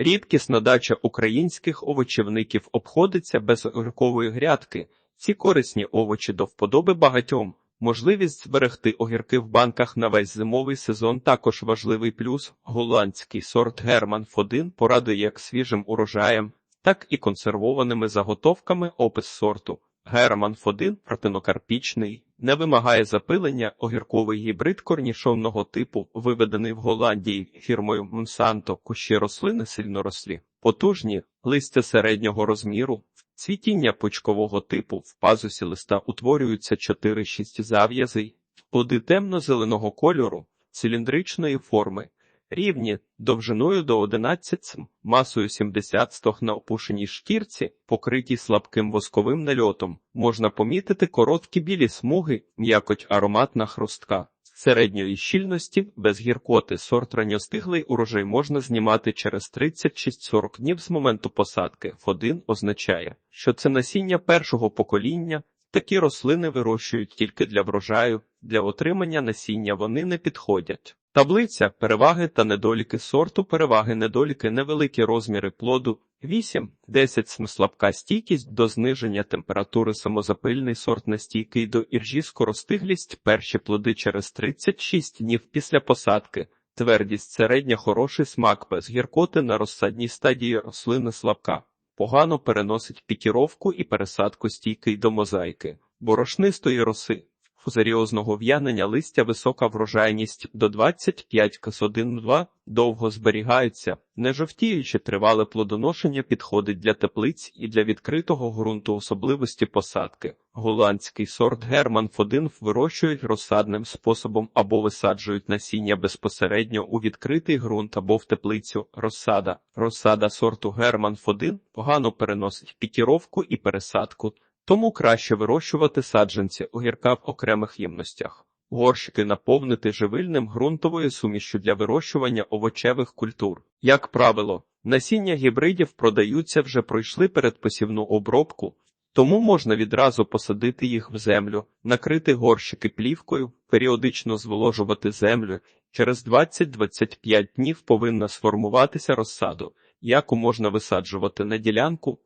Рідкісна дача українських овочівників обходиться без огіркової грядки. Ці корисні овочі до вподоби багатьом. Можливість зберегти огірки в банках на весь зимовий сезон також важливий плюс. Голландський сорт Герман Фодин порадує як свіжим урожаєм, так і консервованими заготовками опис сорту. Герман Фодин протинокарпічний, не вимагає запилення, огірковий гібрид корнішонного типу, виведений в Голландії фірмою Monsanto, кущі рослини сильно рослі, потужні, листя середнього розміру, цвітіння почкового типу, в пазусі листа утворюються 4-6 зав'язей, плоди темно-зеленого кольору, циліндричної форми, рівні, довжиною до 11 см, масою 70 стог на опушеній шкірці, покриті слабким восковим нальотом. Можна помітити короткі білі смуги, м'якоть ароматна хрустка. Середньої щільності, без гіркоти, сорт ранньостиглий урожай можна знімати через 36-40 днів з моменту посадки. Фодин означає, що це насіння першого покоління. Такі рослини вирощують тільки для врожаю, для отримання насіння вони не підходять. Таблиця переваги та недоліки сорту, переваги, недоліки, невеликі розміри плоду, 8, 10 см слабка стійкість до зниження температури, самозапильний сорт нестійкий до іржі, скоростиглість, перші плоди через 36 днів після посадки, твердість середня, хороший смак без гіркоти на розсадній стадії рослини слабка. Погано переносить пікіровку і пересадку стійкий до мозаїки, борошнистої роси. Фузаріозного в'янення листя висока врожайність до 25 кс1-2, довго зберігаються, не жовтіючи тривале плодоношення підходить для теплиць і для відкритого ґрунту особливості посадки. Голландський сорт Герман Фодин вирощують розсадним способом або висаджують насіння безпосередньо у відкритий ґрунт або в теплицю. Розсада. Розсада сорту Герман Фодин погано переносить пікіровку і пересадку. Тому краще вирощувати саджанці огірка в окремих ємностях. Горщики наповнити живильним ґрунтовою сумішю для вирощування овочевих культур. Як правило, насіння гібридів продаються вже пройшли передпосівну обробку, тому можна відразу посадити їх в землю, накрити горщики плівкою, періодично зволожувати землю. Через 20-25 днів повинна сформуватися розсаду, яку можна висаджувати на ділянку.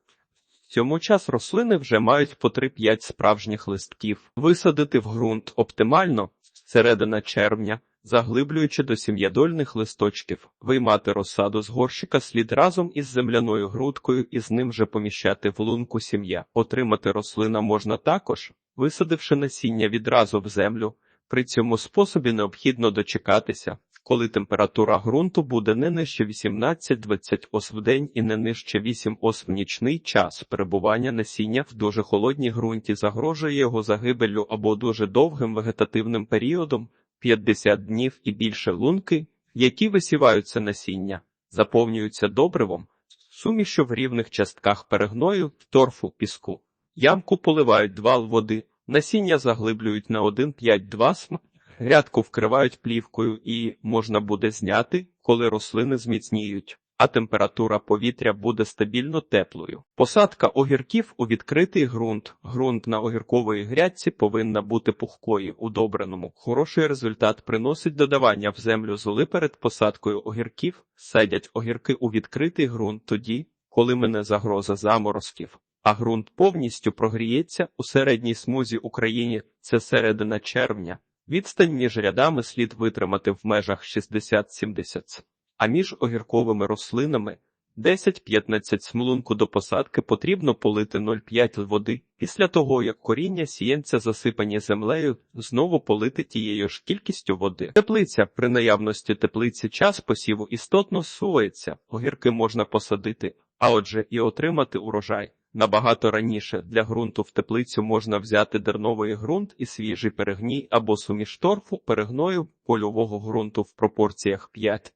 Цьому час рослини вже мають по 3-5 справжніх листків. Висадити в ґрунт оптимально середина червня, заглиблюючи до сім'ядольних листочків, виймати розсаду з горщика слід разом із земляною грудкою і з ним же поміщати в лунку сім'я. Отримати рослина можна також, висадивши насіння відразу в землю. При цьому способі необхідно дочекатися, коли температура ґрунту буде не нижче 18-20 ос в день і не нижче 8 ос в нічний час, перебування насіння в дуже холодній ґрунті загрожує його загибеллю або дуже довгим вегетативним періодом 50 днів і більше лунки, які висіваються насіння, заповнюються добривом, сумішю в рівних частках перегною, торфу, піску. Ямку поливають 2 води, насіння заглиблюють на 1,5-2 см, Грядку вкривають плівкою і можна буде зняти, коли рослини зміцніють, а температура повітря буде стабільно теплою. Посадка огірків у відкритий ґрунт. Ґрунт на огіркової грядці повинна бути пухкою, удобреному. Хороший результат приносить додавання в землю золи перед посадкою огірків, садять огірки у відкритий ґрунт тоді, коли мене загроза заморозків. А ґрунт повністю прогріється у середній смузі Україні. Це середина червня. Відстань між рядами слід витримати в межах 60-70 а між огірковими рослинами 10-15 смолунку до посадки потрібно полити 0,5 води. Після того, як коріння сіянця засипані землею, знову полити тією ж кількістю води. Теплиця при наявності теплиці час посіву істотно сувається, огірки можна посадити, а отже і отримати урожай. Набагато раніше для ґрунту в теплицю можна взяти дерновий ґрунт і свіжий перегній або суміш торфу перегною польового ґрунту в пропорціях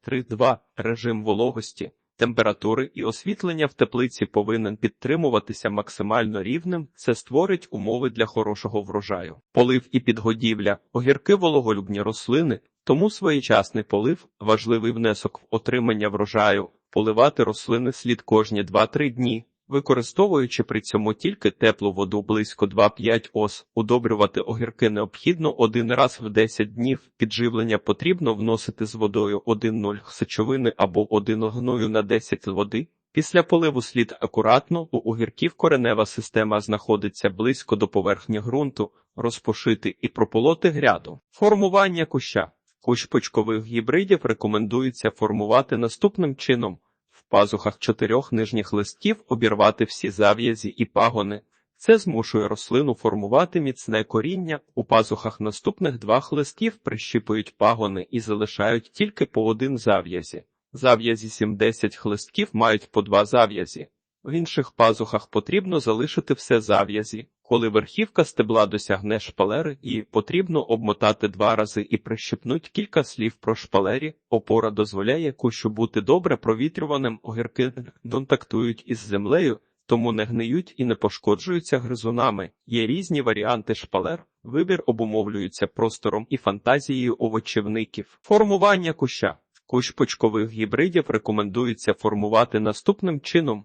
5-3-2, режим вологості, температури і освітлення в теплиці повинен підтримуватися максимально рівним. Це створить умови для хорошого врожаю. Полив і підгодівля, огірки вологолюбні рослини, тому своєчасний полив важливий внесок в отримання врожаю. Поливати рослини слід кожні 2-3 дні. Використовуючи при цьому тільки теплу воду близько 2-5 ос, удобрювати огірки необхідно один раз в 10 днів. Підживлення потрібно вносити з водою 1,0 сечовини або 1 гною на 10 води. Після поливу слід акуратно, у огірків коренева система знаходиться близько до поверхні ґрунту, розпошити і прополоти гряду. Формування куща. Кущ почкових гібридів рекомендується формувати наступним чином. Пазухах чотирьох нижніх листків обірвати всі зав'язі і пагони. Це змушує рослину формувати міцне коріння. У пазухах наступних двох листків прищіпують пагони і залишають тільки по один зав'язі. Зав'язі 7-10 хлистків мають по два зав'язі. В інших пазухах потрібно залишити все зав'язі. Коли верхівка стебла досягне шпалери, її потрібно обмотати два рази і прищепнуть кілька слів про шпалері. Опора дозволяє кущу бути добре провітрюваним, огірки контактують із землею, тому не гниють і не пошкоджуються гризунами. Є різні варіанти шпалер. Вибір обумовлюється простором і фантазією овочівників. Формування куща. Кущ почкових гібридів рекомендується формувати наступним чином.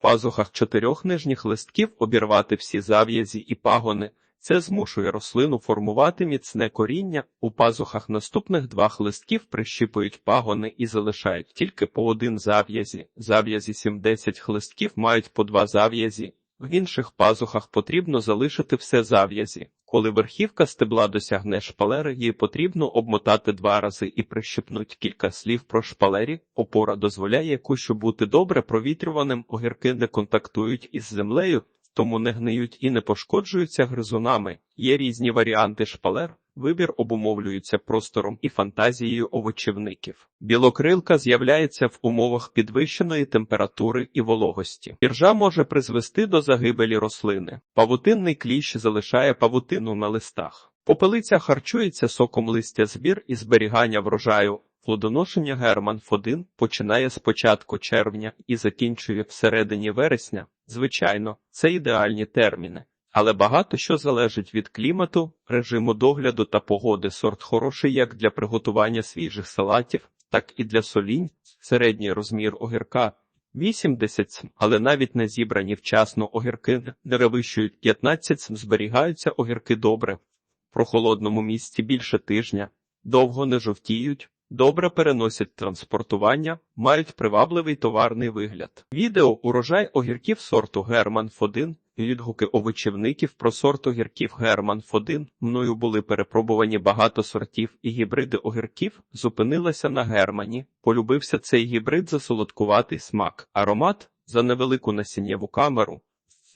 Пазухах чотирьох нижніх листків обірвати всі зав'язі і пагони. Це змушує рослину формувати міцне коріння. У пазухах наступних двох листків прищіпують пагони і залишають тільки по один зав'язі. Зав'язі 7-10 хлистків мають по два зав'язі. В інших пазухах потрібно залишити все зав'язі. Коли верхівка стебла досягне шпалери, її потрібно обмотати два рази і прищепнуть кілька слів про шпалері. Опора дозволяє кущу бути добре провітрюваним, огірки не контактують із землею, тому не гниють і не пошкоджуються гризунами. Є різні варіанти шпалер. Вибір обумовлюється простором і фантазією овочівників. Білокрилка з'являється в умовах підвищеної температури і вологості. Іржа може призвести до загибелі рослини. Павутинний кліщ залишає павутину на листах. Попелиця харчується соком листя збір і зберігання врожаю. Плодоношення Герман 1 починає з початку червня і закінчує всередині вересня. Звичайно, це ідеальні терміни. Але багато що залежить від клімату, режиму догляду та погоди. Сорт хороший як для приготування свіжих салатів, так і для солінь. Середній розмір огірка 80 але навіть не зібрані вчасно огірки не перевищують 15 зберігаються огірки добре. В прохолодному місці більше тижня, довго не жовтіють, добре переносять транспортування, мають привабливий товарний вигляд. Відео урожай огірків сорту Герман 1 Відгуки овочівників про сорт огірків Герман 1 мною були перепробувані багато сортів і гібриди огірків зупинилася на Германі. Полюбився цей гібрид за солодкуватий смак, аромат за невелику насіннєву камеру.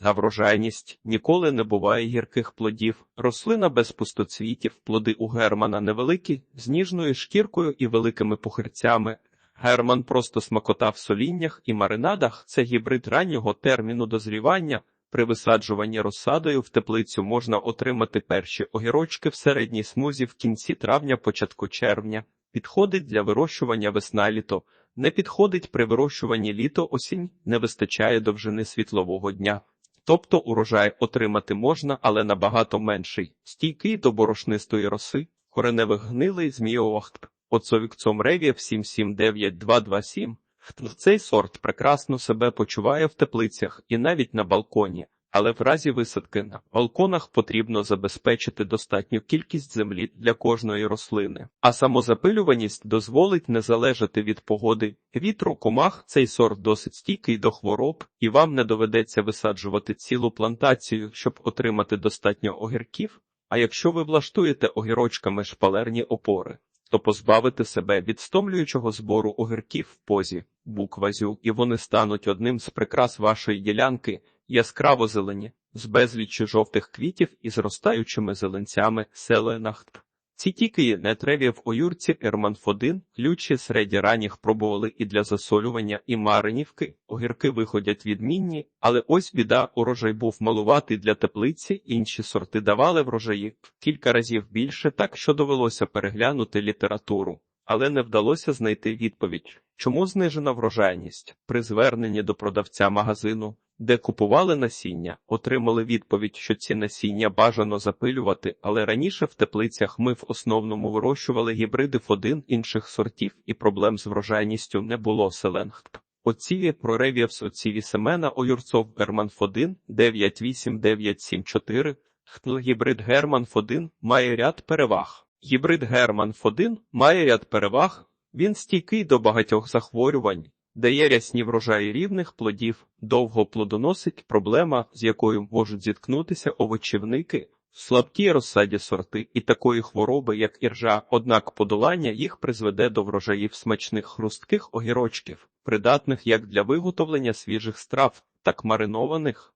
За врожайність ніколи не буває гірких плодів. Рослина без пустоцвітів, плоди у Германа невеликі, з ніжною шкіркою і великими пухирцями. Герман просто смакота в соліннях і маринадах. Це гібрид раннього терміну дозрівання. При висаджуванні розсадою в теплицю можна отримати перші огірочки в середній смузі в кінці травня, початку червня. Підходить для вирощування весна-літо. Не підходить при вирощуванні літо-осінь, не вистачає довжини світлового дня. Тобто урожай отримати можна, але набагато менший, стійкий до борошнистої роси, кореневих гнилий зміовахт, оцовікцом ревів 779227. Цей сорт прекрасно себе почуває в теплицях і навіть на балконі, але в разі висадки на балконах потрібно забезпечити достатню кількість землі для кожної рослини, а самозапилюваність дозволить не залежати від погоди, вітру, комах. Цей сорт досить стійкий до хвороб, і вам не доведеться висаджувати цілу плантацію, щоб отримати достатньо огірків. А якщо ви влаштуєте огірочками шпалерні опори, то позбавити себе від стомлюючого збору огірків в позі, буквазю, і вони стануть одним з прикрас вашої ділянки, яскраво зелені, з безліччю жовтих квітів і зростаючими зеленцями селенахт. Ці тільки нетреві в оюрці Ерманф-1, ключі середі ранніх пробували і для засолювання, і маринівки. Огірки виходять відмінні, але ось біда, урожай був малуватий для теплиці, інші сорти давали врожаї кілька разів більше, так що довелося переглянути літературу. Але не вдалося знайти відповідь, чому знижена врожайність при зверненні до продавця магазину де купували насіння, отримали відповідь, що ці насіння бажано запилювати, але раніше в теплицях ми в основному вирощували гібриди в один інших сортів, і проблем з врожайністю не було селенгт. Оціві проревівс оціві Семена Оюрцов Герман Фодин 98974 Хтл гібрид Герман Фодин має ряд переваг. Гібрид Герман Фодин має ряд переваг. Він стійкий до багатьох захворювань, дає рясні врожаї рівних плодів, довго плодоносить проблема, з якою можуть зіткнутися овочівники, слабкі розсаді сорти і такої хвороби, як іржа, однак подолання їх призведе до врожаїв смачних хрустких огірочків, придатних як для виготовлення свіжих страв, так маринованих.